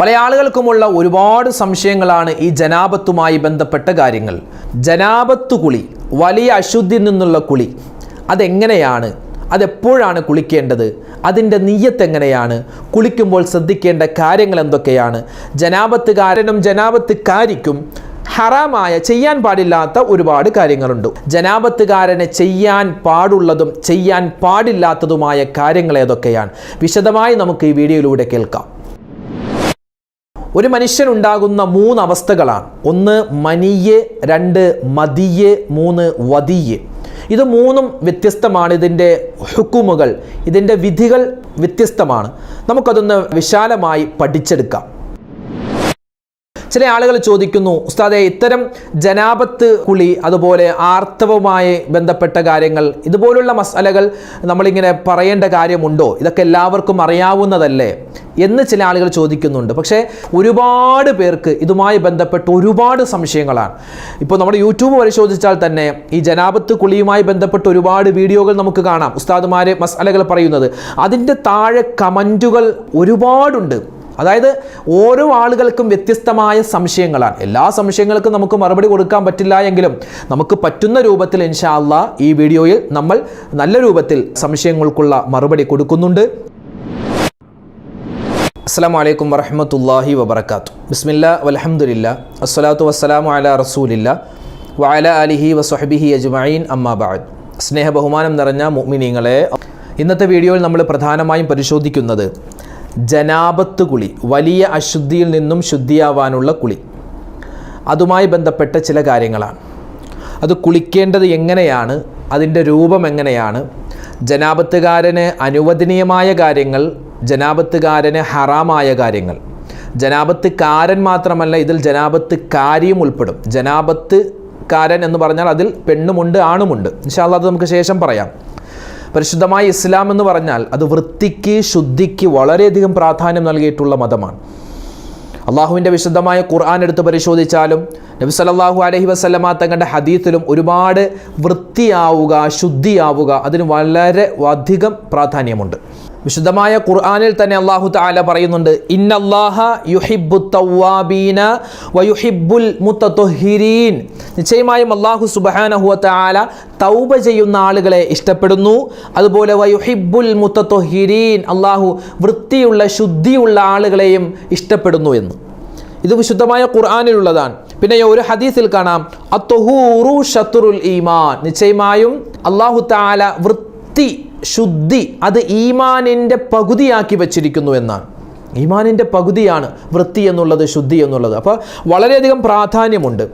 പല ആളുകൾക്കുമുള്ള ഒരുപാട് സംശയങ്ങളാണ് ഈ ജനാപത്തുമായി ബന്ധപ്പെട്ട കാര്യങ്ങൾ. ജനാപത്ത് കുളി വലിയ അശുദ്ധിയിൽ നിന്നുള്ള കുളി അതെങ്ങനെയാണ്? അതെപ്പോഴാണ് കുളിക്കേണ്ടത്? അതിന്റെ നീയത്ത് എങ്ങനെയാണ് കുളിക്കുമ്പോൾ ശ്രദ്ധിക്കേണ്ട കാര്യങ്ങൾ എന്തൊക്കെയാണ്? ജനാപത്തുകാരനും ജനാപത്തുകാരിക്കും ഹറാമായ ചെയ്യാൻ പാടില്ലാത്ത ഒരുപാട് കാര്യങ്ങളുണ്ട്. ജനാപത്തുകാരനെ ചെയ്യാൻ പാടുള്ളതും ചെയ്യാൻ പാടില്ലാത്തതുമായ കാര്യങ്ങൾ ഏതൊക്കെയാണ്? വിശദമായി നമുക്ക് ഈ വീഡിയോയിലൂടെ കേൾക്കാം. ഒരു മനുഷ്യൻ ഉണ്ടാകുന്ന മൂന്ന് അവസ്ഥകളാണ്. ഒന്ന് മനിയ് രണ്ട് മതിയ് മൂന്ന് വതിയ് ഇത് മൂന്നും വ്യത്യസ്തമാണ് ഇതിന്റെ ഹുക്കുമുകൾ. ഇതിന്റെ വിധികൾ വ്യത്യസ്തമാണ്. നമുക്കതൊന്ന് വിശാലമായി പഠിച്ചെടുക്കാം. ചില ആളുകൾ ചോദിക്കുന്നു ഉസ്താദെ ഇത്തരം ജനാപത്ത് കുളി അതുപോലെ ആർത്തവുമായി ബന്ധപ്പെട്ട കാര്യങ്ങൾ ഇതുപോലുള്ള മസാലകൾ നമ്മളിങ്ങനെ പറയേണ്ട കാര്യമുണ്ടോ? ഇതൊക്കെ എല്ലാവർക്കും അറിയാവുന്നതല്ലേ? എന്ന് ചില ആളുകൾ ചോദിക്കുന്നുണ്ട്. പക്ഷേ ഒരുപാട് പേർക്ക് ഇതുമായി ബന്ധപ്പെട്ട് ഒരുപാട് സംശയങ്ങളാണ്. ഇപ്പോൾ നമ്മുടെ യൂട്യൂബ് പരിശോധിച്ചാൽ തന്നെ ഈ ജനാപത്ത് കുളിയുമായി ബന്ധപ്പെട്ട് ഒരുപാട് വീഡിയോകൾ നമുക്ക് കാണാം. ഉസ്താദുമാരെ മസാലകൾ പറയുന്നത്. അതിന്റെ താഴെ കമന്റുകൾ ഒരുപാടുണ്ട്. അതായത് ഓരോ ആളുകൾക്കും വ്യത്യസ്തമായ സംശയങ്ങളാണ്. എല്ലാ സംശയങ്ങൾക്കും നമുക്ക് മറുപടി കൊടുക്കാൻ പറ്റില്ല എങ്കിലും നമുക്ക് പറ്റുന്ന രൂപത്തിൽ ഇൻഷാല്ല ഈ വീഡിയോയിൽ നമ്മൾ നല്ല രൂപത്തിൽ സംശയങ്ങൾക്കുള്ള മറുപടി കൊടുക്കുന്നുണ്ട്. അസ്സാം വലൈക്കും വറഹമത്തല്ലാഹി വബർക്കാത്തു ബിസ്മില്ല വലഹമുല്ല അസ്സലാത്തു വസ്സലാമു അല റസൂലില്ല. വഅല അലിഹി വസ്ഹബിഹി അജ്മഈൻ അമ്മാബാദ് സ്നേഹ ബഹുമാനം നിറഞ്ഞ മുഅ്മിനീങ്ങളെ ഇന്നത്തെ വീഡിയോയിൽ നമ്മൾ പ്രധാനമായും പരിശോധിക്കുന്നത് ജനാപത്ത് കുളി വലിയ അശുദ്ധിയിൽ നിന്നും ശുദ്ധിയാവാനുള്ള കുളി. അതുമായി ബന്ധപ്പെട്ട ചില കാര്യങ്ങളാണ്. അത് കുളിക്കേണ്ടത് എങ്ങനെയാണ് അതിന്റെ രൂപം എങ്ങനെയാണ് ജനാപത്തുകാരന് അനുവദനീയമായ കാര്യങ്ങൾ ജനാപത്തുകാരന് ഹറാമായ കാര്യങ്ങൾ. ജനാപത്തുകാരൻ മാത്രമല്ല ഇതിൽ ജനാപത്തുകാരിയും ഉൾപ്പെടും. ജനാപത്തുകാരൻ എന്ന് പറഞ്ഞാൽ അതിൽ പെണ്ണുമുണ്ട് ആണുമുണ്ട്. ഇൻഷാല്ല അത് നമുക്ക് ശേഷം പറയാം. പരിശുദ്ധമായ ഇസ്ലാം എന്ന് പറഞ്ഞാൽ അത് വൃത്തിക്ക് ശുദ്ധിക്ക് വളരെയധികം പ്രാധാന്യം നൽകിയിട്ടുള്ള മതമാണ്. അള്ളാഹുവിന്റെ വിശുദ്ധമായ ഖുർആൻ എടുത്ത് പരിശോധിച്ചാലും നബി സല്ലല്ലാഹു അലഹി വസല്ലമ തങ്ങളുടെ ഹദീത്തിലും ഒരുപാട് വൃത്തിയാവുക ശുദ്ധിയാവുക അതിന് വളരെ അധികം പ്രാധാന്യമുണ്ട്. വിശുദ്ധമായ ഖുർആാനിൽ തന്നെ അള്ളാഹു താല പറയുന്നുണ്ട് ഇന്നല്ലാഹ യുഹിബു തവ്വാബീന വയുഹിബുൽ മുത്തത്തൊഹിരീൻ നിശ്ചയമായും അള്ളാഹു സുബഹാനഹുവ താല തൗബ ചെയ്യുന്ന ആളുകളെ ഇഷ്ടപ്പെടുന്നു. അതുപോലെ വയുഹിബുൽ മുത്തത്തൊഹിരീൻ അള്ളാഹു വൃത്തിയുള്ള ശുദ്ധിയുള്ള ആളുകളെയും ഇഷ്ടപ്പെടുന്നു എന്ന്. ഇത് വിശുദ്ധമായ ഖുർആാനിലുള്ളതാണ്. പിന്നെ ഒരു ഹദീസിൽ കാണാം അത്തൊഹൂറു ഷത്തുറുൽ ഈമാൻ. നിശ്ചയമായും അള്ളാഹു താല വൃത്തി ശുദ്ധി അത് ഈമാനിന്റെ പകുതിയാക്കി വച്ചിരിക്കുന്നു എന്നാണ്. ഈമാനിന്റെ പകുതിയാണ് വൃത്തി എന്നുള്ളത് ശുദ്ധി എന്നുള്ളത്. അപ്പോൾ വളരെയധികം പ്രാധാന്യമുണ്ട്.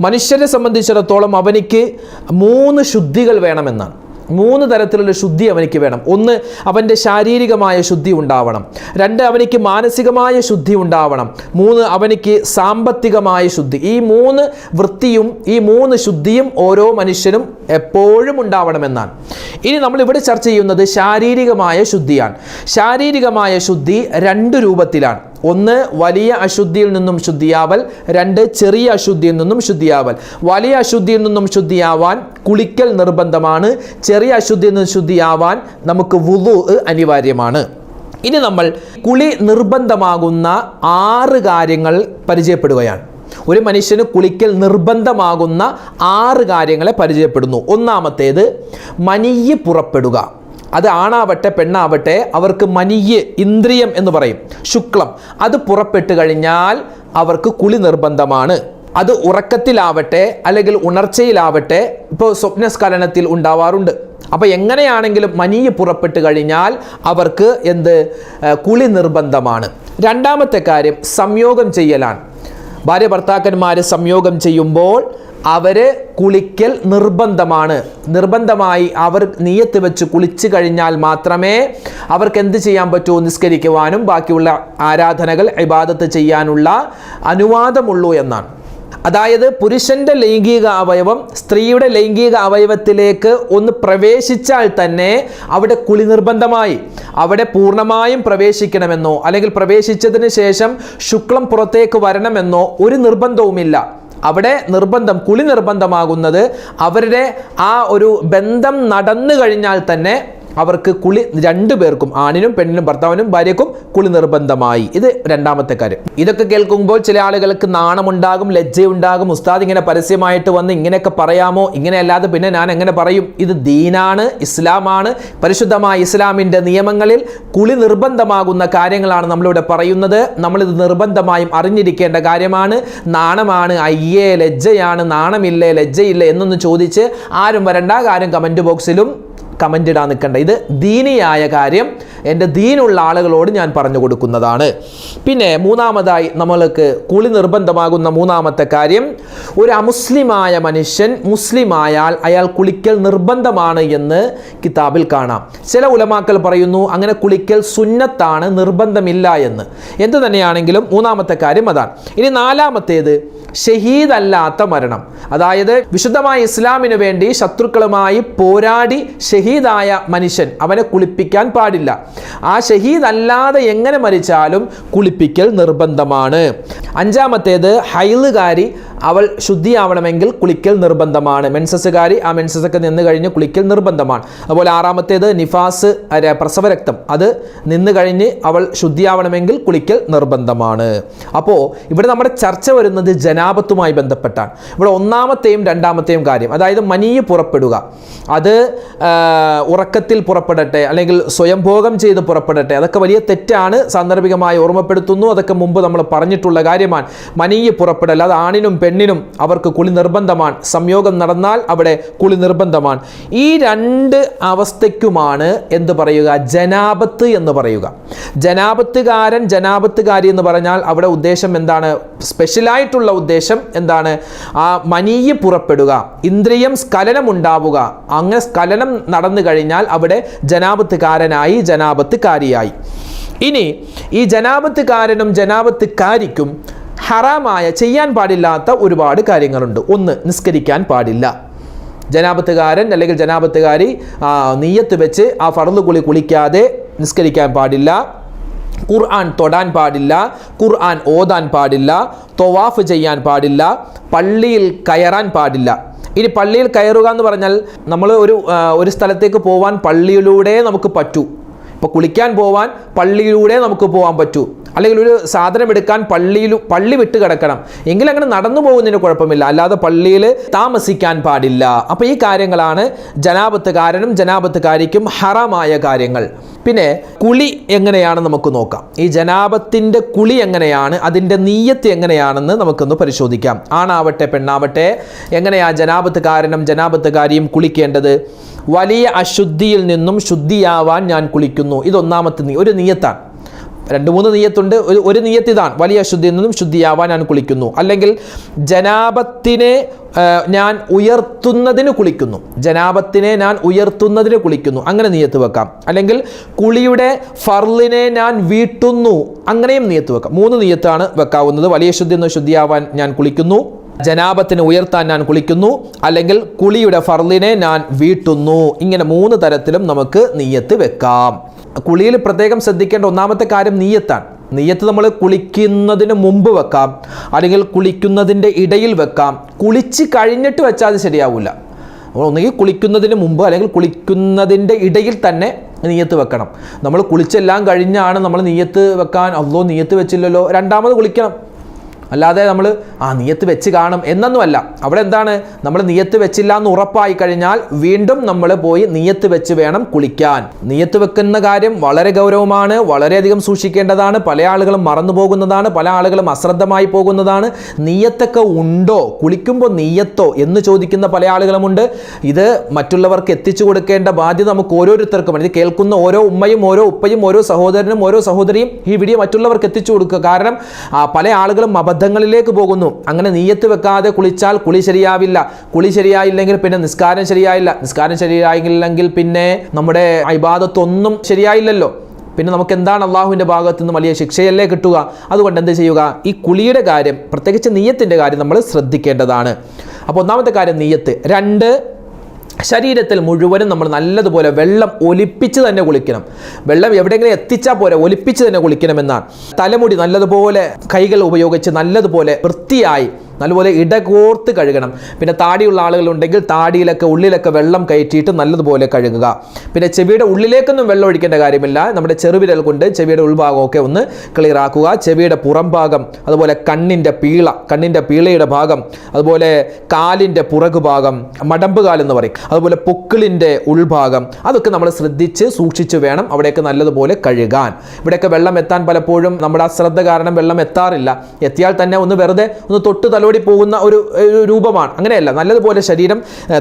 മനുഷ്യരെ സംബന്ധിച്ചിടത്തോളം അവനിക്ക് മൂന്ന് ശുദ്ധികൾ വേണമെന്നാണ്. മൂന്ന് തരത്തിലുള്ള ശുദ്ധി അവനിക്ക് വേണം. ഒന്ന് അവന്റെ ശാരീരികമായ ശുദ്ധി ഉണ്ടാവണം. രണ്ട് അവനിക്ക് മാനസികമായ ശുദ്ധി ഉണ്ടാവണം. മൂന്ന് അവനിക്ക് സാമ്പത്തികമായ ശുദ്ധി. ഈ മൂന്ന് വൃത്തിയും ഈ മൂന്ന് ശുദ്ധിയും ഓരോ മനുഷ്യനും എപ്പോഴും ഉണ്ടാവണമെന്നാണ്. ഇനി നമ്മൾ ഇവിടെ ചർച്ച ചെയ്യുന്നത് ശാരീരികമായ ശുദ്ധിയാണ്. ശാരീരികമായ ശുദ്ധി രണ്ട് രൂപത്തിലാണ്. ഒന്ന് വലിയ അശുദ്ധിയിൽ നിന്നും ശുദ്ധിയാവൽ. രണ്ട് ചെറിയ അശുദ്ധിയിൽ നിന്നും ശുദ്ധിയാവൽ. വലിയ അശുദ്ധിയിൽ നിന്നും ശുദ്ധിയാവാൻ കുളിക്കൽ നിർബന്ധമാണ്. ചെറിയ അശുദ്ധിയിൽ നിന്നും ശുദ്ധിയാവാൻ നമുക്ക് വുവു അനിവാര്യമാണ്. ഇനി നമ്മൾ കുളി നിർബന്ധമാകുന്ന ആറ് കാര്യങ്ങൾ പരിചയപ്പെടുകയാണ്. ഒരു മനുഷ്യന് കുളിക്കൽ നിർബന്ധമാകുന്ന ആറ് കാര്യങ്ങളെ പരിചയപ്പെടുന്നു. ഒന്നാമത്തേത് മനിയ് പുറപ്പെടുക. അത് ആണാവട്ടെ പെണ്ണാവട്ടെ അവർക്ക് മനിയ് ഇന്ദ്രിയം എന്ന് പറയും ശുക്ലം. അത് പുറപ്പെട്ട് കഴിഞ്ഞാൽ അവർക്ക് കുളി നിർബന്ധമാണ്. അത് ഉറക്കത്തിലാവട്ടെ അല്ലെങ്കിൽ ഉണർച്ചയിലാവട്ടെ ഇപ്പോൾ സ്വപ്നസ്ഖലനത്തിൽ ഉണ്ടാവാറുണ്ട്. അപ്പോൾ എങ്ങനെയാണെങ്കിലും മനിയ് പുറപ്പെട്ട് കഴിഞ്ഞാൽ അവർക്ക് എന്ത് കുളി നിർബന്ധമാണ്. രണ്ടാമത്തെ കാര്യം സംയോഗം ചെയ്യലാണ്. ഭാര്യ ഭർത്താക്കന്മാർ സംയോഗം ചെയ്യുമ്പോൾ അവർ കുളിക്കൽ നിർബന്ധമാണ്. നിർബന്ധമായി അവർ നീയത്ത് വെച്ച് കുളിച്ചു കഴിഞ്ഞാൽ മാത്രമേ അവർക്ക് എന്ത് ചെയ്യാൻ പറ്റൂ? നിസ്കരിക്കുവാനും ബാക്കിയുള്ള ആരാധനകൾ ഇബാദത്ത് ചെയ്യാനുള്ള അനുവാദമുള്ളൂ എന്നാണ്. അതായത് പുരുഷന്റെ ലൈംഗിക അവയവം സ്ത്രീയുടെ ലൈംഗിക അവയവത്തിലേക്ക് ഒന്ന് പ്രവേശിച്ചാൽ തന്നെ അവിടെ കുളി നിർബന്ധമായി. അവിടെ പൂർണമായും പ്രവേശിക്കണമെന്നോ അല്ലെങ്കിൽ പ്രവേശിച്ചതിന് ശേഷം ശുക്ലം പുറത്തേക്ക് വരണമെന്നോ ഒരു നിർബന്ധവുമില്ല. അവിടെ നിർബന്ധം കുളി നിർബന്ധമാകുന്നത് അവരുടെ ആ ഒരു ബന്ധം നടന്നു കഴിഞ്ഞാൽ തന്നെ അവർക്ക് കുളി രണ്ടു പേർക്കും ആണിനും പെണ്ണിനും ഭർത്താവിനും ഭാര്യക്കും കുളി നിർബന്ധമായി. ഇത് രണ്ടാമത്തെ കാര്യം. ഇതൊക്കെ കേൾക്കുമ്പോൾ ചില ആളുകൾക്ക് നാണമുണ്ടാകും ലജ്ജയുണ്ടാകും. ഉസ്താദ് ഇങ്ങനെ പരസ്യമായിട്ട് വന്ന് ഇങ്ങനെയൊക്കെ പറയാമോ? ഇങ്ങനെയല്ലാതെ പിന്നെ ഞാൻ എങ്ങനെ പറയും? ഇത് ദീനാണ് ഇസ്ലാമാണ്. പരിശുദ്ധമായ ഇസ്ലാമിന്റെ നിയമങ്ങളിൽ കുളി നിർബന്ധമാകുന്ന കാര്യങ്ങളാണ് നമ്മളിവിടെ പറയുന്നത്. നമ്മളിത് നിർബന്ധമായും അറിഞ്ഞിരിക്കേണ്ട കാര്യമാണ്. നാണമാണ് അയ്യേ ലജ്ജയാണ്. നാണമില്ലേ ലജ്ജയില്ലേ എന്നൊന്ന് ചോദിച്ച് ആരും വരണ്ട. കാര്യം കമന്റ് ബോക്സിലും കമന്റ് ഇടാൻ നിൽക്കേണ്ട. ഇത് ദീനിയായ കാര്യം. എന്റെ ദീനുള്ള ആളുകളോട് ഞാൻ പറഞ്ഞു കൊടുക്കുന്നതാണ്. പിന്നെ മൂന്നാമതായി നമ്മൾക്ക് കുളി നിർബന്ധമാകുന്ന മൂന്നാമത്തെ കാര്യം ഒരു അമുസ്ലിമായ മനുഷ്യൻ മുസ്ലിമായാൽ അയാൾ കുളിക്കൽ നിർബന്ധമാണ് എന്ന് കിതാബിൽ കാണാം. ചില ഉലമാക്കൾ പറയുന്നു അങ്ങനെ കുളിക്കൽ സുന്നത്താണ് നിർബന്ധമില്ല എന്ന്. എന്തു തന്നെയാണെങ്കിലും മൂന്നാമത്തെ കാര്യം അതാണ്. ഇനി നാലാമത്തേത് ഷഹീദല്ലാത്ത മരണം. അതായത് വിശുദ്ധമായ ഇസ്ലാമിന് വേണ്ടി ശത്രുക്കളുമായി പോരാടി ഷഹീദായ മനുഷ്യൻ അവനെ കുളിപ്പിക്കാൻ പാടില്ല. ആ ഷഹീദ് അല്ലാതെ എങ്ങനെ മരിച്ചാലും കുളിപ്പിക്കൽ നിർബന്ധമാണ്. അഞ്ചാമത്തേത് ഹൈലുകാരി അവൾ ശുദ്ധിയാവണമെങ്കിൽ കുളിക്കൽ നിർബന്ധമാണ്. മെൻസസുകാരി ആ മെൻസസ്സൊക്കെ നിന്ന് കഴിഞ്ഞ് കുളിക്കൽ നിർബന്ധമാണ്. അതുപോലെ ആറാമത്തേത് നിഫാസ് പ്രസവരക്തം. അത് നിന്ന് കഴിഞ്ഞ് അവൾ ശുദ്ധിയാവണമെങ്കിൽ കുളിക്കൽ നിർബന്ധമാണ്. അപ്പോൾ ഇവിടെ നമ്മുടെ ചർച്ച വരുന്നത് ജനാപത്തുമായി ബന്ധപ്പെട്ടാണ്. ഇവിടെ ഒന്നാമത്തെയും രണ്ടാമത്തെയും കാര്യം അതായത് മനിയ് പുറപ്പെടുക. അത് ഉറക്കത്തിൽ പുറപ്പെടട്ടെ അല്ലെങ്കിൽ സ്വയംഭോഗം ചെയ്ത് പുറപ്പെടട്ടെ. അതൊക്കെ വലിയ തെറ്റാണ് സാന്ദർഭികമായി ഓർമ്മപ്പെടുത്തുന്നു. അതൊക്കെ മുമ്പ് നമ്മൾ പറഞ്ഞിട്ടുള്ള കാര്യമാണ്. മനിയ് പുറപ്പെടൽ അത് ആണിനും പെണ്ണിനും അവർക്ക് കുളി നിർബന്ധമാണ്. സംയോഗം നടന്നാൽ അവിടെ കുളി നിർബന്ധമാണ്. ഈ രണ്ട് അവസ്ഥയ്ക്കുമാണ് എന്ത് പറയുക? ജനാപത്ത് എന്ന് പറയുക. ജനാപത്തുകാരൻ ജനാപത്തുകാരി എന്ന് പറഞ്ഞാൽ അവിടെ ഉദ്ദേശം എന്താണ്? സ്പെഷ്യലായിട്ടുള്ള ഉദ്ദേശം എന്താണ്? ആ മനീയ് പുറപ്പെടുക ഇന്ദ്രിയം സ്കലനം ഉണ്ടാവുക. അങ്ങനെ സ്കലനം നടന്നു കഴിഞ്ഞാൽ അവിടെ ജനാപത്തുകാരനായി ജനാപത്തുകാരിയായി. ഇനി ഈ ജനാപത്തുകാരനും ജനാപത്തുകാരിക്കും ഹറാമായ ചെയ്യാൻ പാടില്ലാത്ത ഒരുപാട് കാര്യങ്ങളുണ്ട്. ഒന്ന് നിസ്കരിക്കാൻ പാടില്ല. ജനാപത്തുകാരൻ അല്ലെങ്കിൽ ജനാപത്തുകാരി നീയത്ത് വെച്ച് ആ ഫറന്ന് കുളി കുളിക്കാതെ നിസ്കരിക്കാൻ പാടില്ല. ഖുർആൻ തൊടാൻ പാടില്ല. ഖുർആൻ ഓതാൻ പാടില്ല. തൊവാഫ് ചെയ്യാൻ പാടില്ല. പള്ളിയിൽ കയറാൻ പാടില്ല. ഇനി പള്ളിയിൽ കയറുക എന്ന് പറഞ്ഞാൽ നമ്മൾ ഒരു ഒരു സ്ഥലത്തേക്ക് പോവാൻ പള്ളിയിലൂടെ നമുക്ക് പറ്റൂ. ഇപ്പോൾ കുളിക്കാൻ പോവാൻ പള്ളിയിലൂടെ നമുക്ക് പോകാൻ പറ്റൂ. അല്ലെങ്കിൽ ഒരു സാധനം എടുക്കാൻ പള്ളിയിൽ പള്ളി വിട്ട് കിടക്കണം. എങ്കിൽ അങ്ങനെ നടന്നു പോകുന്നതിന് കുഴപ്പമില്ല. അല്ലാതെ പള്ളിയിൽ താമസിക്കാൻ പാടില്ല. അപ്പോൾ ഈ കാര്യങ്ങളാണ് ജനാപത്തുകാരനും ജനാപത്തുകാരിക്കും ഹറാമായ കാര്യങ്ങൾ. പിന്നെ കുളി എങ്ങനെയാണ് നമുക്ക് നോക്കാം. ഈ ജനാപത്തിന്റെ കുളി എങ്ങനെയാണ് അതിന്റെ നീയത്ത് എങ്ങനെയാണെന്ന് നമുക്കൊന്ന് പരിശോധിക്കാം. ആണാവട്ടെ പെണ്ണാവട്ടെ എങ്ങനെയാ ജനാപത്തുകാരനും ജനാപത്തുകാരിയും കുളിക്കേണ്ടത്? വലിയ അശുദ്ധിയിൽ നിന്നും ശുദ്ധിയാവാൻ ഞാൻ കുളിക്കുന്നു. ഇതൊന്നാമത്തെ ഒരു നീയത്താണ്. രണ്ട് മൂന്ന് നീയത്തുണ്ട്. ഒരു ഒരു നീയത്ത് ഇതാണ് വലിയ അശുദ്ധിയിൽ നിന്നും ശുദ്ധിയാവാൻ ഞാൻ കുളിക്കുന്നു. അല്ലെങ്കിൽ ജനാപത്തിനെ ഞാൻ ഉയർത്തുന്നതിന് കുളിക്കുന്നു. ജനാപത്തിനെ ഞാൻ ഉയർത്തുന്നതിന് കുളിക്കുന്നു. അങ്ങനെ നീയത്ത് വെക്കാം. അല്ലെങ്കിൽ കുളിയുടെ ഫർലിനെ ഞാൻ വീട്ടുന്നു. അങ്ങനെയും നീയത്ത് വെക്കാം. മൂന്ന് നീയത്താണ് വെക്കാവുന്നത്. വലിയ ശുദ്ധി നിന്ന് ശുദ്ധിയാവാൻ ഞാൻ കുളിക്കുന്നു. ജനാപത്തിന് ഉയർത്താൻ ഞാൻ കുളിക്കുന്നു. അല്ലെങ്കിൽ കുളിയുടെ ഫർലിനെ ഞാൻ വീട്ടുന്നു. ഇങ്ങനെ മൂന്ന് തരത്തിലും നമുക്ക് നീയത്ത് വെക്കാം. കുളിയിൽ പ്രത്യേകം ശ്രദ്ധിക്കേണ്ട ഒന്നാമത്തെ കാര്യം നീയത്താണ്. നീയത്ത് നമ്മൾ കുളിക്കുന്നതിന് മുമ്പ് വെക്കാം. അല്ലെങ്കിൽ കുളിക്കുന്നതിന്റെ ഇടയിൽ വെക്കാം. കുളിച്ച് കഴിഞ്ഞിട്ട് വെച്ചാൽ അത് ശരിയാവില്ല ഒന്നുകിൽ കുളിക്കുന്നതിന് മുമ്പ് അല്ലെങ്കിൽ കുളിക്കുന്നതിന്റെ ഇടയിൽ തന്നെ നീയത്ത് വെക്കണം. നമ്മൾ കുളിച്ചെല്ലാം കഴിഞ്ഞാണ് നമ്മൾ നീയത്ത് വെക്കാൻ. അല്ലോ നീയത്ത് വെച്ചില്ലല്ലോ. രണ്ടാമത് കുളിക്കണം. അല്ലാതെ നമ്മൾ ആ നിയത്ത് വെച്ച് കാണും എന്നൊന്നുമല്ല. അവിടെ എന്താണ്? നമ്മൾ നിയത്ത് വെച്ചില്ല എന്ന് ഉറപ്പായി കഴിഞ്ഞാൽ വീണ്ടും നമ്മൾ പോയി നിയത്ത് വെച്ച് വേണം കുളിക്കാൻ. നിയത്ത് വെക്കുന്ന കാര്യം വളരെ ഗൗരവമാണ് വളരെയധികം സൂക്ഷിക്കേണ്ടതാണ് പല ആളുകളും മറന്നു പോകുന്നതാണ് പല ആളുകളും അശ്രദ്ധമായി പോകുന്നതാണ്. നീയത്തൊക്കെ ഉണ്ടോ? കുളിക്കുമ്പോൾ നീയത്തോ എന്ന് ചോദിക്കുന്ന പല ആളുകളുമുണ്ട്. ഇത് മറ്റുള്ളവർക്ക് എത്തിച്ചു കൊടുക്കേണ്ട ബാധ്യത നമുക്ക് ഓരോരുത്തർക്കും ഇത് കേൾക്കുന്ന ഓരോ ഉമ്മയും ഓരോ ഉപ്പയും ഓരോ സഹോദരനും ഓരോ സഹോദരിയും ഈ വീഡിയോ മറ്റുള്ളവർക്ക് എത്തിച്ചു കൊടുക്കുക. കാരണം പല ആളുകളും അബദ്ധങ്ങളിലേക്ക് പോകുന്നു. അങ്ങനെ നീയത്ത് വെക്കാതെ കുളിച്ചാൽ കുളി ശരിയാവില്ല. കുളി ശരിയായില്ലെങ്കിൽ പിന്നെ നിസ്കാരം ശരിയായില്ല. നിസ്കാരം ശരിയായില്ലെങ്കിൽ പിന്നെ നമ്മുടെ അഭിബാധത്തൊന്നും ശരിയായില്ലല്ലോ. പിന്നെ നമുക്ക് എന്താണ് അള്ളാഹുവിന്റെ ഭാഗത്തു നിന്ന് വലിയ ശിക്ഷയല്ലേ കിട്ടുക? അതുകൊണ്ട് എന്ത് ചെയ്യുക? ഈ കുളിയുടെ കാര്യം പ്രത്യേകിച്ച് നീയത്തിന്റെ കാര്യം നമ്മൾ ശ്രദ്ധിക്കേണ്ടതാണ്. അപ്പോൾ ഒന്നാമത്തെ കാര്യം നീയത്ത്. രണ്ട് ശരീരത്തിൽ മുഴുവനും നമ്മൾ നല്ലതുപോലെ വെള്ളം ഒലിപ്പിച്ച് തന്നെ കുളിക്കണം. വെള്ളം എവിടെയെങ്കിലും എത്തിച്ചാൽ പോലെ ഒലിപ്പിച്ച് തന്നെ കുളിക്കണമെന്നാണ്. തലമുടി നല്ലതുപോലെ കൈകൾ ഉപയോഗിച്ച് നല്ലതുപോലെ വൃത്തിയായി നല്ലപോലെ ഇടകോർത്ത് കഴുകണം. പിന്നെ താടിയുള്ള ആളുകളുണ്ടെങ്കിൽ താടിയിലൊക്കെ ഉള്ളിലൊക്കെ വെള്ളം കയറ്റിയിട്ട് നല്ലതുപോലെ കഴുകുക. പിന്നെ ചെവിയുടെ ഉള്ളിലേക്കൊന്നും വെള്ളം ഒഴിക്കേണ്ട കാര്യമില്ല. നമ്മുടെ ചെറുവിരൽ കൊണ്ട് ചെവിയുടെ ഉൾഭാഗമൊക്കെ ഒന്ന് ക്ലിയർ ആക്കുക. ചെവിയുടെ പുറംഭാഗം അതുപോലെ കണ്ണിന്റെ പീള കണ്ണിന്റെ പീളയുടെ ഭാഗം അതുപോലെ കാലിന്റെ പുറകു ഭാഗം മടമ്പുകാലെന്ന് പറയും. അതുപോലെ പൊക്കിളിന്റെ ഉൾഭാഗം അതൊക്കെ നമ്മൾ ശ്രദ്ധിച്ച് സൂക്ഷിച്ച് വേണം അവിടെയൊക്കെ നല്ലതുപോലെ കഴുകാൻ. ഇവിടെയൊക്കെ വെള്ളം എത്താൻ പലപ്പോഴും നമ്മുടെ അശ്രദ്ധ കാരണം വെള്ളം എത്താറില്ല. എത്തിയാൽ തന്നെ ഒന്ന് വെറുതെ ഒന്ന് തൊട്ട് തലോടി പോകുന്ന ഒരു രൂപമാണ്. അങ്ങനെയല്ല നല്ലതുപോലെ ശരീരം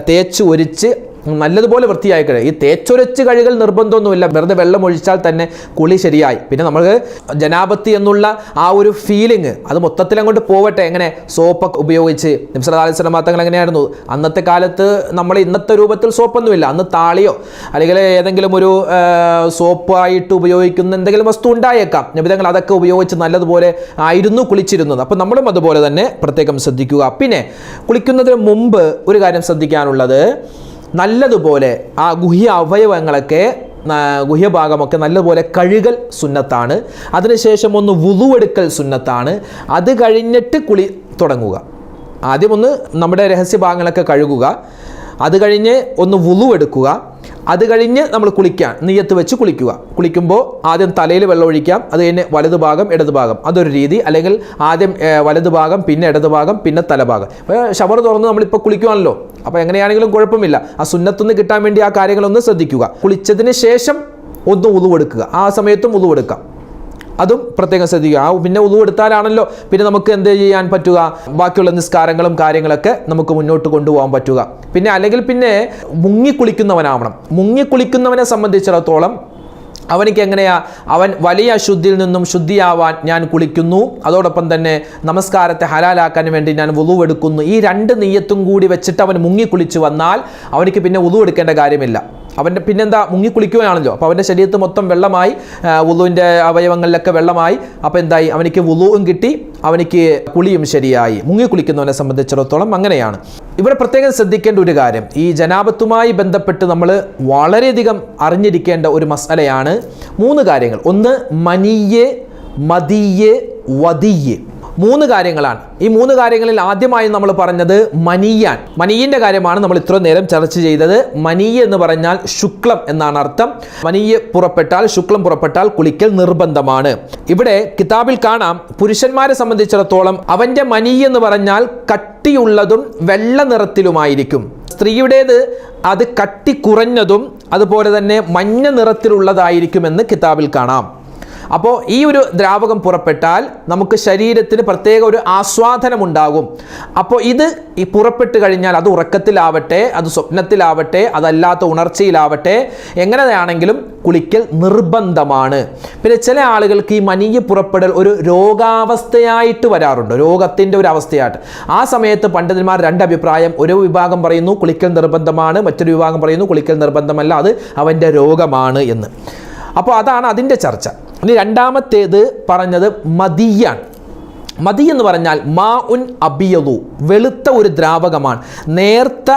തേച്ച് ഒരിച്ച് നല്ലതുപോലെ വൃത്തിയായി കഴുകുക ഈ തേച്ചൊരച്ച് കഴുകൽ നിർബന്ധമൊന്നുമില്ല. വെറുതെ വെള്ളം ഒഴിച്ചാൽ തന്നെ കുളി ശരിയായി. പിന്നെ നമുക്ക് ജനാപത്തി എന്നുള്ള ആ ഒരു ഫീലിംഗ് അത് മൊത്തത്തിൽ അങ്ങോട്ട് പോവട്ടെ. എങ്ങനെ? സോപ്പൊക്കെ ഉപയോഗിച്ച്. നിംസല മാത്രങ്ങൾ എങ്ങനെയായിരുന്നു? അന്നത്തെ കാലത്ത് നമ്മൾ ഇന്നത്തെ രൂപത്തിൽ സോപ്പൊന്നുമില്ല. അന്ന് താളിയോ അല്ലെങ്കിൽ ഏതെങ്കിലും ഒരു സോപ്പായിട്ട് ഉപയോഗിക്കുന്ന എന്തെങ്കിലും വസ്തു ഉണ്ടായേക്കാം. നിബിധങ്ങൾ അതൊക്കെ ഉപയോഗിച്ച് നല്ലതുപോലെ ആയിരുന്നു കുളിച്ചിരുന്നത്. അപ്പം നമ്മളും അതുപോലെ തന്നെ പ്രത്യേകം ശ്രദ്ധിക്കുക. പിന്നെ കുളിക്കുന്നതിന് മുമ്പ് ഒരു കാര്യം ശ്രദ്ധിക്കാനുള്ളത്. നല്ലതുപോലെ ആ ഗുഹ്യ അവയവങ്ങളൊക്കെ ഗുഹ്യഭാഗമൊക്കെ നല്ലതുപോലെ കഴുകൽ സുന്നത്താണ്. അതിനുശേഷം ഒന്ന് വുതുവെടുക്കൽ സുന്നത്താണ്. അത് കഴിഞ്ഞിട്ട് കുളി തുടങ്ങുക. ആദ്യം ഒന്ന് നമ്മുടെ രഹസ്യഭാഗങ്ങളൊക്കെ കഴുകുക. അത് കഴിഞ്ഞ് ഒന്ന് വുളു എടുക്കുക അത് കഴിഞ്ഞ് നമ്മൾ കുളിക്കാൻ നെയ്യത്ത് വെച്ച് കുളിക്കുക. കുളിക്കുമ്പോൾ ആദ്യം തലയിൽ വെള്ളം ഒഴിക്കാം അത് കഴിഞ്ഞ് വലതുഭാഗം ഇടതുഭാഗം അതൊരു രീതി. അല്ലെങ്കിൽ ആദ്യം വലതുഭാഗം പിന്നെ ഇടതുഭാഗം പിന്നെ തലഭാഗം അപ്പോൾ ഷവർ തുറന്ന് നമ്മളിപ്പോൾ കുളിക്കുവാണല്ലോ. അപ്പോൾ എങ്ങനെയാണെങ്കിലും കുഴപ്പമില്ല. ആ സുന്നത്തുനിന്ന് കിട്ടാൻ വേണ്ടി ആ കാര്യങ്ങളൊന്ന് ശ്രദ്ധിക്കുക. കുളിച്ചതിന് ശേഷം ഒന്ന് ഉതുവെടുക്കുക. ആ സമയത്തും ഉതു എടുക്കാം അതും പ്രത്യേകം ശ്രദ്ധിക്കുക. ആ പിന്നെ ഉതു എടുത്താലാണല്ലോ പിന്നെ നമുക്ക് എന്ത് ചെയ്യാൻ പറ്റുക? ബാക്കിയുള്ള നിസ്കാരങ്ങളും കാര്യങ്ങളൊക്കെ നമുക്ക് മുന്നോട്ട് കൊണ്ടുപോകാൻ പറ്റുക. പിന്നെ അല്ലെങ്കിൽ പിന്നെ മുങ്ങിക്കുളിക്കുന്നവനാവണം മുങ്ങിക്കുളിക്കുന്നവനെ സംബന്ധിച്ചിടത്തോളം അവനിക്ക് എങ്ങനെയാ? അവൻ വലിയ അശുദ്ധിയിൽ നിന്നും ശുദ്ധിയാവാൻ ഞാൻ കുളിക്കുന്നു. അതോടൊപ്പം തന്നെ നമസ്കാരത്തെ ഹലാലാക്കാൻ വേണ്ടി ഞാൻ വുളു എടുക്കുന്നു. ഈ രണ്ട് നെയ്യത്തും കൂടി വെച്ചിട്ട് അവൻ മുങ്ങിക്കുളിച്ച് വന്നാൽ അവനിക്ക് പിന്നെ വുളു എടുക്കേണ്ട കാര്യമില്ല. അവന്റെ പിന്നെന്താ മുങ്ങിക്കുളിക്കുകയാണല്ലോ. അപ്പോൾ അവന്റെ ശരീരത്ത് മൊത്തം വെള്ളമായി വുളുവിന്റെ അവയവങ്ങളിലൊക്കെ വെള്ളമായി. അപ്പോൾ എന്തായി? അവനിക്ക് വുളുവും കിട്ടി അവനിക്ക് കുളിയും ശരിയായി. മുങ്ങിക്കുളിക്കുന്നവനെ സംബന്ധിച്ചിടത്തോളം അങ്ങനെയാണ്. ഇവിടെ പ്രത്യേകം ശ്രദ്ധിക്കേണ്ട ഒരു കാര്യം ഈ ജനാപത്തുമായി ബന്ധപ്പെട്ട് നമ്മൾ വളരെയധികം അറിഞ്ഞിരിക്കേണ്ട ഒരു മസലയാണ് മൂന്ന് കാര്യങ്ങൾ. ഒന്ന് മനിയെ മതിയെ വതിയെ മൂന്ന് കാര്യങ്ങളാണ്. ഈ മൂന്ന് കാര്യങ്ങളിൽ ആദ്യമായി നമ്മൾ പറഞ്ഞത് മനിയാൻ. മനീയന്റെ കാര്യമാണ് നമ്മൾ ഇത്ര നേരം ചർച്ച ചെയ്തത്. മനീയ എന്ന് പറഞ്ഞാൽ ശുക്ലം എന്നാണ് അർത്ഥം. മനീയ പുറപ്പെട്ടാൽ ശുക്ലം പുറപ്പെട്ടാൽ കുളിക്കൽ നിർബന്ധമാണ്. ഇവിടെ കിതാബിൽ കാണാം പുരുഷന്മാരെ സംബന്ധിച്ചിടത്തോളം അവന്റെ മനീ എന്ന് പറഞ്ഞാൽ കട്ടിയുള്ളതും വെള്ള നിറത്തിലുമായിരിക്കും. സ്ത്രീയുടേത് അത് കട്ടി കുറഞ്ഞതും അതുപോലെ തന്നെ മഞ്ഞ നിറത്തിലുള്ളതായിരിക്കുമെന്ന് കിതാബിൽ കാണാം. അപ്പോൾ ഈ ഒരു ദ്രാവകം പുറപ്പെട്ടാൽ നമുക്ക് ശരീരത്തിന് പ്രത്യേക ഒരു ആസ്വാദനം ഉണ്ടാകും. അപ്പോൾ ഇത് ഈ പുറപ്പെട്ട് കഴിഞ്ഞാൽ അത് ഉറക്കത്തിലാവട്ടെ അത് സ്വപ്നത്തിലാവട്ടെ അതല്ലാത്ത ഉണർച്ചയിലാവട്ടെ എങ്ങനെയാണെങ്കിലും കുളിക്കൽ നിർബന്ധമാണ്. പിന്നെ ചില ആളുകൾക്ക് ഈ മനീയ പുറപ്പെടൽ ഒരു രോഗാവസ്ഥയായിട്ട് വരാറുണ്ട് രോഗത്തിന്റെ ഒരു അവസ്ഥയായിട്ട്. ആ സമയത്ത് പണ്ഡിതന്മാർ രണ്ട് അഭിപ്രായം ഒരു വിഭാഗം പറയുന്നു കുളിക്കൽ നിർബന്ധമാണ് മറ്റൊരു വിഭാഗം പറയുന്നു കുളിക്കൽ നിർബന്ധമല്ല അത് അവന്റെ രോഗമാണ് എന്ന്. അപ്പോൾ അതാണ് അതിന്റെ ചർച്ച. ഇനി രണ്ടാമത്തേത് പറഞ്ഞത് മദിയാണ്. മതി എന്ന് പറഞ്ഞാൽ മാ ഉൻ അബിയതു വെളുത്ത ഒരു ദ്രാവകമാണ്. നേർത്ത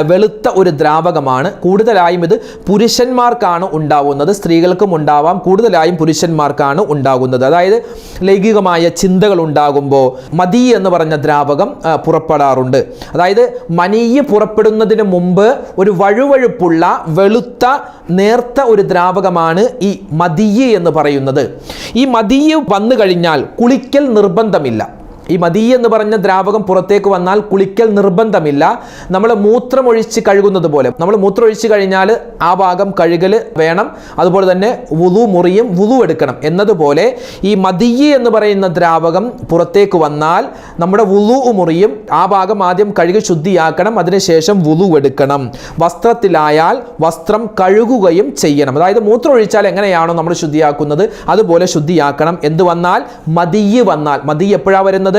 വെളുത്ത ഒരു ദ്രാവകമാണ്. കൂടുതലായും ഇത് പുരുഷന്മാർക്കാണ് ഉണ്ടാവുന്നത് സ്ത്രീകൾക്കും ഉണ്ടാവാം. കൂടുതലായും പുരുഷന്മാർക്കാണ് ഉണ്ടാകുന്നത്. അതായത് ലൈംഗികമായ ചിന്തകൾ ഉണ്ടാകുമ്പോൾ മതി എന്ന് പറഞ്ഞ ദ്രാവകം പുറപ്പെടാറുണ്ട്. അതായത് മനീയ് പുറപ്പെടുന്നതിന് മുമ്പ് ഒരു വഴുവഴുപ്പുള്ള വെളുത്ത നേർത്ത ഒരു ദ്രാവകമാണ് ഈ മതിയ് എന്ന് പറയുന്നത്. ഈ മതിയ് വന്നു കഴിഞ്ഞാൽ കുളിക്കൽ നിർബന്ധമില്ല ഈ മതി എന്ന് പറഞ്ഞ ദ്രാവകം പുറത്തേക്ക് വന്നാൽ കുളിക്കൽ നിർബന്ധമില്ല. നമ്മൾ മൂത്രമൊഴിച്ച് കഴുകുന്നത് പോലെ. നമ്മൾ മൂത്രമൊഴിച്ച് കഴിഞ്ഞാൽ ആ ഭാഗം കഴുകൽ വേണം. അതുപോലെ തന്നെ വുതു മുറിയും വുതു എടുക്കണം. എന്നതുപോലെ ഈ മതിയ എന്ന് പറയുന്ന ദ്രാവകം പുറത്തേക്ക് വന്നാൽ നമ്മുടെ വുതു മുറിയും ആ ഭാഗം ആദ്യം കഴുകി ശുദ്ധിയാക്കണം. അതിനുശേഷം വുതു എടുക്കണം. വസ്ത്രത്തിലായാൽ വസ്ത്രം കഴുകുകയും ചെയ്യണം. അതായത് മൂത്രമൊഴിച്ചാൽ എങ്ങനെയാണോ നമ്മൾ ശുദ്ധിയാക്കുന്നത് അതുപോലെ ശുദ്ധിയാക്കണം. എന്ത് വന്നാൽ? മതിയ് വന്നാൽ. മതി എപ്പോഴാണ് വരുന്നത്?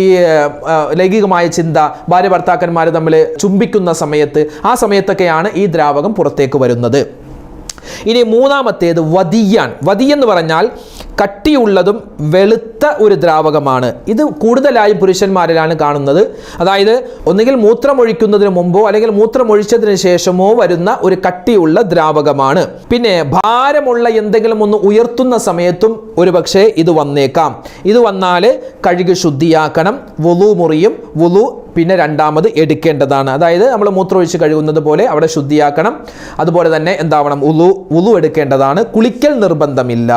ഈ ലൈംഗികമായ ചിന്ത ഭാര്യ ഭർത്താക്കന്മാർ തമ്മിൽ ചുംബിക്കുന്ന സമയത്ത് ആ സമയത്തൊക്കെയാണ് ഈ ദ്രാവകം പുറത്തേക്ക് വരുന്നത്. ഇനി മൂന്നാമത്തേത് വതിയാൻ. വതി എന്ന് പറഞ്ഞാൽ കട്ടിയുള്ളതും വെളുത്ത ഒരു ദ്രാവകമാണ്. ഇത് കൂടുതലായും പുരുഷന്മാരിലാണ് കാണുന്നത്. അതായത് ഒന്നുകിൽ മൂത്രമൊഴിക്കുന്നതിന് മുമ്പോ അല്ലെങ്കിൽ മൂത്രമൊഴിച്ചതിന് ശേഷമോ വരുന്ന ഒരു കട്ടിയുള്ള ദ്രാവകമാണ്. പിന്നെ ഭാരമുള്ള എന്തെങ്കിലും ഒന്ന് ഉയർത്തുന്ന സമയത്തും ഒരു പക്ഷേ ഇത് വന്നേക്കാം. ഇത് വന്നാൽ കഴുകി ശുദ്ധിയാക്കണം വുളു മുറിയും വുളു പിന്നെ രണ്ടാമത് എടുക്കേണ്ടതാണ്. അതായത് നമ്മൾ മൂത്രമൊഴിച്ച് കഴുകുന്നത് പോലെ അവിടെ ശുദ്ധിയാക്കണം. അതുപോലെ തന്നെ എന്താവണം? ഉളു ഉളു എടുക്കേണ്ടതാണ്. കുളിക്കൽ നിർബന്ധമില്ല.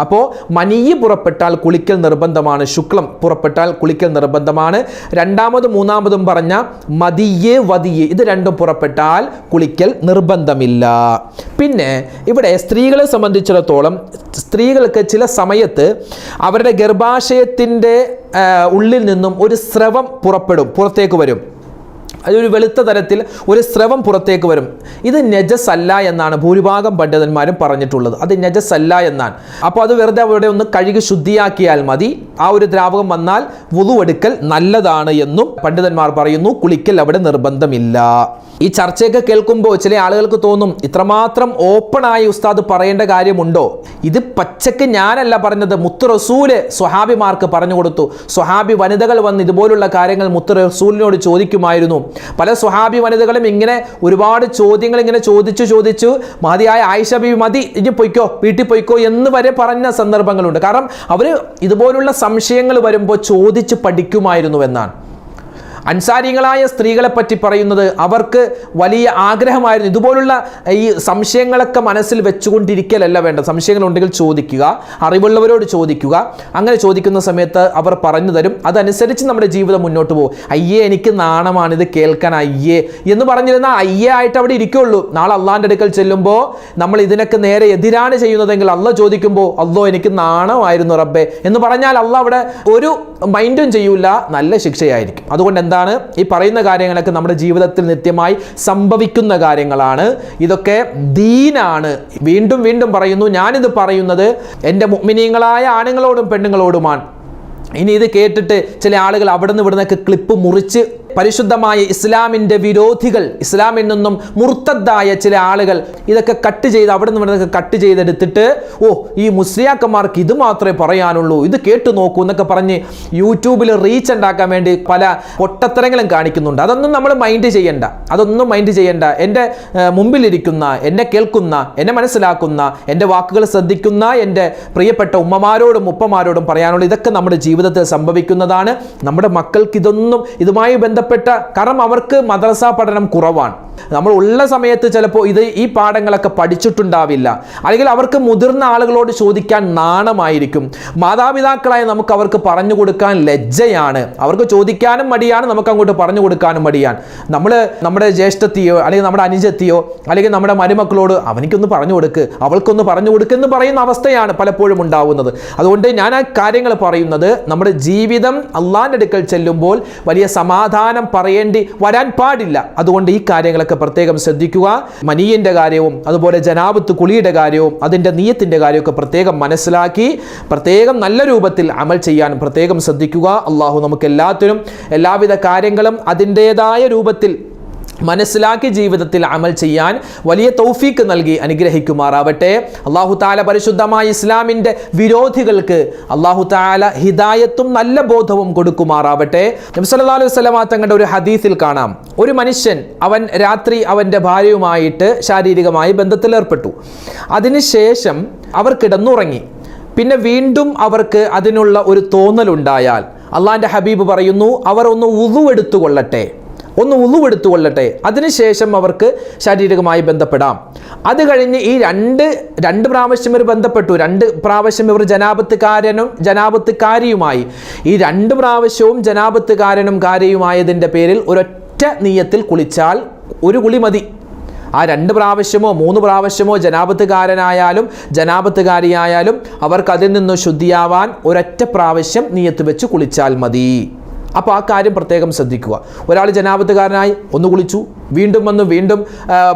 അപ്പോൾ മനിയ് പുറപ്പെട്ടാൽ കുളിക്കൽ നിർബന്ധമാണ്. ശുക്ലം പുറപ്പെട്ടാൽ കുളിക്കൽ നിർബന്ധമാണ്. രണ്ടാമതും മൂന്നാമതും പറഞ്ഞ മതിയെ വതിയെ ഇത് രണ്ടും പുറപ്പെട്ടാൽ കുളിക്കൽ നിർബന്ധമില്ല. പിന്നെ ഇവിടെ സ്ത്രീകളെ സംബന്ധിച്ചിടത്തോളം സ്ത്രീകൾക്ക് ചില സമയത്ത് അവരുടെ ഗർഭാശയത്തിന്റെ ഉള്ളിൽ നിന്നും ഒരു സ്രവം പുറപ്പെടും പുറത്തേക്ക് വരും. അതൊരു വെളുത്ത തരത്തിൽ ഒരു സ്രവം പുറത്തേക്ക് വരും. ഇത് നജസ് അല്ല എന്നാണ് ഭൂരിഭാഗം പണ്ഡിതന്മാരും പറഞ്ഞിട്ടുള്ളത്. അത് നജസ് അല്ല എന്നാണ്. അപ്പോൾ അത് വെറുതെ അവിടെ ഒന്ന് കഴുകി ശുദ്ധിയാക്കിയാൽ മതി. ആ ഒരു ദ്രാവകം വന്നാൽ വുളു എടുക്കൽ നല്ലതാണ് എന്നും പണ്ഡിതന്മാർ പറയുന്നു. കുളിക്കൽ അവിടെ നിർബന്ധമില്ല. ഈ ചർച്ചയൊക്കെ കേൾക്കുമ്പോൾ ചില ആളുകൾക്ക് തോന്നും ഇത്രമാത്രം ഓപ്പണായി ഉസ്താദ് പറയേണ്ട കാര്യമുണ്ടോ? ഇത് പച്ചക്ക് ഞാനല്ല പറഞ്ഞത്. മുത്ത് റസൂൽ സ്വഹാബിമാർക്ക് പറഞ്ഞു കൊടുത്തു. സ്വഹാബി വനിതകൾ വന്ന് ഇതുപോലുള്ള കാര്യങ്ങൾ മുത്ത് റസൂലിനോട് ചോദിക്കുമായിരുന്നു. പല സ്വഹാബി വനിതകളും ഇങ്ങനെ ഒരുപാട് ചോദ്യങ്ങൾ ഇങ്ങനെ ചോദിച്ചു ചോദിച്ചു മതിയായ ആയിഷ ബി മതി ഇനി പൊയ്ക്കോ വീട്ടിൽ പൊയ്ക്കോ എന്ന് വരെ പറഞ്ഞ സന്ദർഭങ്ങളുണ്ട്. കാരണം അവർ ഇതുപോലുള്ള സംശയങ്ങൾ വരുമ്പോൾ ചോദിച്ച് പഠിക്കുമായിരുന്നു എന്നാണ്. അൻസാരികളായ സ്ത്രീകളെ പറ്റി പറയുന്നത് അവർക്ക് വലിയ ആഗ്രഹമായിരുന്നു. ഇതുപോലുള്ള ഈ സംശയങ്ങളൊക്കെ മനസ്സിൽ വെച്ചുകൊണ്ടിരിക്കലല്ല വേണ്ട സംശയങ്ങളുണ്ടെങ്കിൽ ചോദിക്കുക അറിവുള്ളവരോട് ചോദിക്കുക. അങ്ങനെ ചോദിക്കുന്ന സമയത്ത് അവർ പറഞ്ഞു തരും. അതനുസരിച്ച് നമ്മുടെ ജീവിതം മുന്നോട്ട് പോകും. അയ്യേ എനിക്ക് നാണമാണ് ഇത് കേൾക്കാൻ അയ്യേ എന്ന് പറഞ്ഞിരുന്ന അയ്യേ ആയിട്ട് അവിടെ ഇരിക്കുള്ളൂ. നാളെ അള്ളാന്റെ അടുക്കൽ ചെല്ലുമ്പോൾ നമ്മൾ ഇതിനൊക്കെ നേരെ എതിരാണ് ചെയ്യുന്നതെങ്കിൽ അള്ള ചോദിക്കുമ്പോൾ അല്ലോ എനിക്ക് നാണമായിരുന്നു റബ്ബെ എന്ന് പറഞ്ഞാൽ അള്ള അവിടെ ഒരു മൈൻഡും ചെയ്യൂല. നല്ല ശിക്ഷയായിരിക്കും. അതുകൊണ്ട് എന്താണ്? ഈ പറയുന്ന കാര്യങ്ങളൊക്കെ നമ്മുടെ ജീവിതത്തിൽ നിത്യമായി സംഭവിക്കുന്ന കാര്യങ്ങളാണ്. ഇതൊക്കെ ദീനാണ്. വീണ്ടും വീണ്ടും പറയുന്നു ഞാനിത് പറയുന്നത് എന്റെ മുഗ്മിനീങ്ങളായ ആണുങ്ങളോടും പെണ്ണുങ്ങളോടുമാണ്. ഇനി ഇത് കേട്ടിട്ട് ചില ആളുകൾ അവിടെ നിന്ന് ഇവിടുന്നൊക്കെ ക്ലിപ്പ് മുറിച്ച് പരിശുദ്ധമായ ഇസ്ലാമിന്റെ വിരോധികൾ ഇസ്ലാമിൽ നിന്നും മുർത്തദ്ദായ ചില ആളുകൾ ഇതൊക്കെ കട്ട് ചെയ്ത് അവിടെ നിന്ന് ഇവിടെ കട്ട് ചെയ്തെടുത്തിട്ട് ഓ ഈ മുസ്ലിയാക്കന്മാർക്ക് ഇത് മാത്രമേ പറയാനുള്ളൂ ഇത് കേട്ടു നോക്കൂ എന്നൊക്കെ പറഞ്ഞ് യൂട്യൂബിൽ റീച്ച് ഉണ്ടാക്കാൻ വേണ്ടി പല പൊട്ടത്തരങ്ങളും കാണിക്കുന്നുണ്ട്. അതൊന്നും നമ്മൾ മൈൻഡ് ചെയ്യണ്ട അതൊന്നും മൈൻഡ് ചെയ്യണ്ട. എന്റെ മുമ്പിലിരിക്കുന്ന എന്നെ കേൾക്കുന്ന എന്നെ മനസ്സിലാക്കുന്ന എന്റെ വാക്കുകൾ ശ്രദ്ധിക്കുന്ന എന്റെ പ്രിയപ്പെട്ട ഉമ്മമാരോടും ഉപ്പമാരോടും പറയാനുള്ള ഇതൊക്കെ നമ്മുടെ ജീവിതത്തിൽ സംഭവിക്കുന്നതാണ്. നമ്മുടെ മക്കൾക്ക് ഇതൊന്നും ഇതുമായി ബന്ധപ്പെട്ട കാരണം അവർക്ക് മദ്രസ പഠനം കുറവാണ്. നമ്മൾ ഉള്ള സമയത്ത് ചിലപ്പോൾ ഇത് ഈ പാഠങ്ങളൊക്കെ പഠിച്ചിട്ടുണ്ടാവില്ല. അല്ലെങ്കിൽ അവർക്ക് മുതിർന്ന ആളുകളോട് ചോദിക്കാൻ നാണമായിരിക്കും. മാതാപിതാക്കളായ നമുക്ക് അവർക്ക് പറഞ്ഞു കൊടുക്കാൻ ലജ്ജയാണ്. അവർക്ക് ചോദിക്കാനും മടിയാണ് നമുക്ക് അങ്ങോട്ട് പറഞ്ഞു കൊടുക്കാനും മടിയാണ്. നമ്മൾ നമ്മുടെ ജ്യേഷ്ഠത്തെയോ അല്ലെങ്കിൽ നമ്മുടെ അനുജത്തെയോ അല്ലെങ്കിൽ നമ്മുടെ മരുമക്കളോട് അവനിക്കൊന്ന് പറഞ്ഞു കൊടുക്ക് അവൾക്കൊന്ന് പറഞ്ഞു കൊടുക്ക് എന്ന് പറയുന്ന അവസ്ഥയാണ് പലപ്പോഴും ഉണ്ടാവുന്നത്. അതുകൊണ്ട് ഞാൻ ആ കാര്യങ്ങൾ പറയുന്നത് നമ്മുടെ ജീവിതം അള്ളാന്റെ അടുക്കൽ ചെല്ലുമ്പോൾ വലിയ സമാധാനം പറയേണ്ടി വരാൻ പാടില്ല. അതുകൊണ്ട് ഈ കാര്യങ്ങളൊക്കെ പ്രത്യേകം ശ്രദ്ധിക്കുക. മനീയന്റെ കാര്യവും അതുപോലെ ജനാബത്ത് കുളിയുടെ കാര്യവും അതിന്റെ നീയത്തിന്റെ കാര്യമൊക്കെ പ്രത്യേകം മനസ്സിലാക്കി പ്രത്യേകം നല്ല രൂപത്തിൽ അമൽ ചെയ്യാൻ പ്രത്യേകം ശ്രദ്ധിക്കുക. അള്ളാഹു നമുക്ക് എല്ലാത്തിനും എല്ലാവിധ കാര്യങ്ങളും അതിന്റേതായ രൂപത്തിൽ മനസ്സിലാക്കി ജീവിതത്തിൽ അമൽ ചെയ്യാൻ വലിയ തൗഫീക്ക് നൽകി അനുഗ്രഹിക്കുമാറാവട്ടെ. അള്ളാഹു താല പരിശുദ്ധമായ ഇസ്ലാമിന്റെ വിരോധികൾക്ക് അള്ളാഹു താല ഹിദായത്തും നല്ല ബോധവും കൊടുക്കുമാറാവട്ടെ. നബ്സല്ലാ അലൈഹി തങ്ങളുടെ ഒരു ഹദീസിൽ കാണാം. ഒരു മനുഷ്യൻ അവൻ രാത്രി അവന്റെ ഭാര്യയുമായിട്ട് ശാരീരികമായി ബന്ധത്തിലേർപ്പെട്ടു. അതിനുശേഷം അവർ കിടന്നുറങ്ങി. പിന്നെ വീണ്ടും അവർക്ക് അതിനുള്ള ഒരു തോന്നലുണ്ടായാൽ അള്ളാഹിന്റെ ഹബീബ് പറയുന്നു അവർ ഒന്ന് ഉതുവെടുത്തു കൊള്ളട്ടെ ഒന്ന് ഉളുവെടുത്തു കൊള്ളട്ടെ. അതിനുശേഷം അവർക്ക് ശാരീരികമായി ബന്ധപ്പെടാം. അത് കഴിഞ്ഞ് ഈ രണ്ട് രണ്ട് പ്രാവശ്യം ഇവർ ബന്ധപ്പെട്ടു. രണ്ട് പ്രാവശ്യം ഇവർ ജനാപത്തുകാരനും ജനാപത്തുകാരിയുമായി. ഈ രണ്ട് പ്രാവശ്യവും ജനാപത്തുകാരനും കാരിയുമായതിന്റെ പേരിൽ ഒരൊറ്റ നീയത്തിൽ കുളിച്ചാൽ ഒരു കുളി മതി. ആ രണ്ട് പ്രാവശ്യമോ മൂന്ന് പ്രാവശ്യമോ ജനാപത്തുകാരനായാലും ജനാപത്തുകാരിയായാലും അവർക്ക് അതിൽ നിന്ന് ശുദ്ധിയാവാൻ ഒരൊറ്റ പ്രാവശ്യം നീയത്ത് വെച്ച് കുളിച്ചാൽ മതി. അപ്പോൾ ആ കാര്യം പ്രത്യേകം ശ്രദ്ധിക്കുക. ഒരാൾ ജനാപത്തുകാരനായി ഒന്ന് കുളിച്ചു വീണ്ടും വന്ന് വീണ്ടും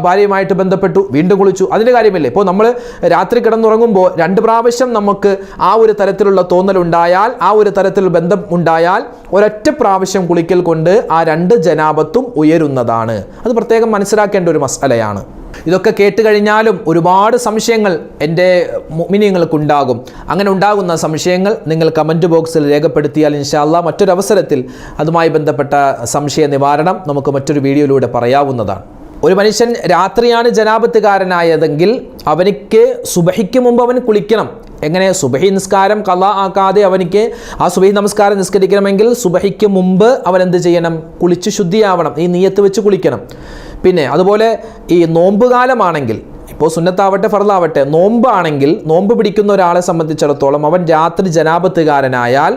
ഭാര്യയുമായിട്ട് ബന്ധപ്പെട്ടു വീണ്ടും കുളിച്ചു. അതിന്റെ കാര്യമില്ലേ? ഇപ്പോൾ നമ്മൾ രാത്രി കിടന്നുറങ്ങുമ്പോൾ രണ്ട് പ്രാവശ്യം നമുക്ക് ആ ഒരു തരത്തിലുള്ള തോന്നലുണ്ടായാൽ ആ ഒരു തരത്തിൽ ബന്ധം ഉണ്ടായാൽ ഒരൊറ്റ പ്രാവശ്യം കുളിക്കൽ കൊണ്ട് ആ രണ്ട് ജനാപത്തും ഉയരുന്നതാണ്. അത് പ്രത്യേകം മനസ്സിലാക്കേണ്ട ഒരു മസലയാണ് ഇതൊക്കെ കേട്ട് കഴിഞ്ഞാലും ഒരുപാട് സംശയങ്ങൾ എന്റെ മിനിങ്ങൾക്കുണ്ടാകും അങ്ങനെ ഉണ്ടാകുന്ന സംശയങ്ങൾ നിങ്ങൾ കമന്റ് ബോക്സിൽ രേഖപ്പെടുത്തിയാൽ ഇൻഷാല്ല മറ്റൊരവസരത്തിൽ അതുമായി ബന്ധപ്പെട്ട സംശയ നിവാരണം നമുക്ക് മറ്റൊരു വീഡിയോയിലൂടെ പറയാവുന്നതാണ്. ഒരു മനുഷ്യൻ രാത്രിയാണ് ജനാപത്തുകാരനായതെങ്കിൽ അവനിക്ക് സുബഹിക്ക് മുമ്പ് അവൻ കുളിക്കണം. എങ്ങനെ? സുബഹി നിസ്കാരം കല ആക്കാതെ അവനിക്ക് ആ സുബഹി നമസ്കാരം നിസ്കരിക്കണമെങ്കിൽ സുബഹിക്ക് മുമ്പ് അവൻ എന്ത് ചെയ്യണം? കുളിച്ച് ശുദ്ധിയാവണം. ഈ നീയത്ത് വെച്ച് കുളിക്കണം. പിന്നെ അതുപോലെ ഈ നോമ്പ് കാലമാണെങ്കിൽ ഇപ്പോൾ സുന്നത്താവട്ടെ ഫറലാവട്ടെ നോമ്പാണെങ്കിൽ നോമ്പ് പിടിക്കുന്ന ഒരാളെ സംബന്ധിച്ചിടത്തോളം അവൻ രാത്രി ജനാപത്തുകാരനായാൽ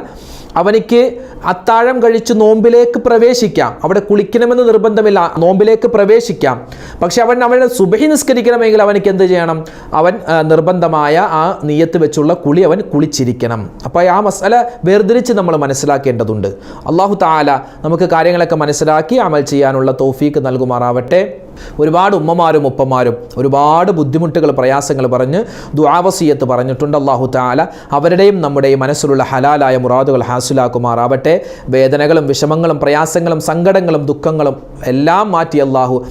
അവനിക്ക് അത്താഴം കഴിച്ച് നോമ്പിലേക്ക് പ്രവേശിക്കാം. അവിടെ കുളിക്കണമെന്ന് നിർബന്ധമില്ല. നോമ്പിലേക്ക് പ്രവേശിക്കാം. പക്ഷെ അവൻ അവനെ സുബഹി നിസ്കരിക്കണമെങ്കിൽ അവനിക്ക് എന്ത് ചെയ്യണം? അവൻ നിർബന്ധമായ ആ നീയത്ത് വെച്ചുള്ള കുളി അവൻ കുളിച്ചിരിക്കണം. അപ്പോൾ ആ മസല വേർതിരിച്ച് നമ്മൾ മനസ്സിലാക്കേണ്ടതുണ്ട്. അള്ളാഹു താല നമുക്ക് കാര്യങ്ങളൊക്കെ മനസ്സിലാക്കി അമൽ ചെയ്യാനുള്ള തോഫീക്ക് നൽകുമാറാവട്ടെ. ഒരുപാട് ഉമ്മമാരും ഉപ്പമാരും ഒരുപാട് ബുദ്ധിമുട്ടുകൾ പ്രയാസങ്ങൾ പറഞ്ഞ് ദുആവസീയത്ത് പറഞ്ഞിട്ടുണ്ട്. അള്ളാഹു താല അവരുടെയും നമ്മുടെയും മനസ്സിലുള്ള ഹലാലായ മുറാദുകൾ ഹാസിലാക്കുമാറാവട്ടെ. വേദനകളും വിഷമങ്ങളും പ്രയാസങ്ങളും സങ്കടങ്ങളും ദുഃഖങ്ങളും എല്ലാം മാറ്റി അള്ളാഹു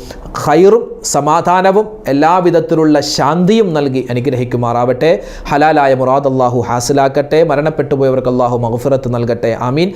ഖൈറും സമാധാനവും എല്ലാവിധത്തിലുള്ള ശാന്തിയും നൽകി അനുഗ്രഹിക്കുമാറാവട്ടെ. ഹലാലായ മുറാദ് അള്ളാഹു ഹാസിലാക്കട്ടെ. മരണപ്പെട്ടു പോയവർക്ക് അള്ളാഹു മഹഫിറത്ത് നൽകട്ടെ. ആമീൻ.